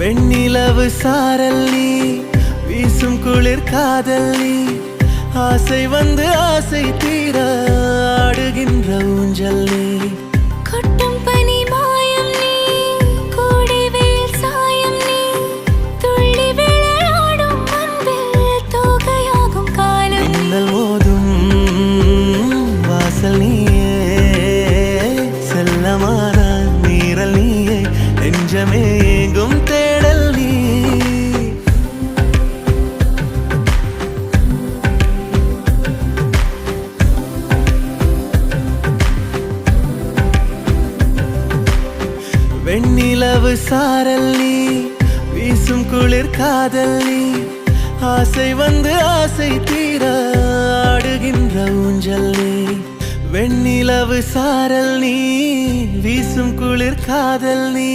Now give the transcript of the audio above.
வெண்ணிலவு சாரல் நீ வீசும் குளிர் காதல் நீ ஆசை வந்து ஆசை தீர ஆடுகின்ற ஊஞ்சல் நீ கொட்டும் பனி மாயம் நீ வெண்ணிலவு சாரல் நீ வீசும் குளிர் காதல் நீ ஆசை வந்து ஆசை தீர ஆடுகின்ற ஊஞ்சல் நீ வெண்ணிலவு சாரல் நீ வீசும் குளிர் காதல் நீ.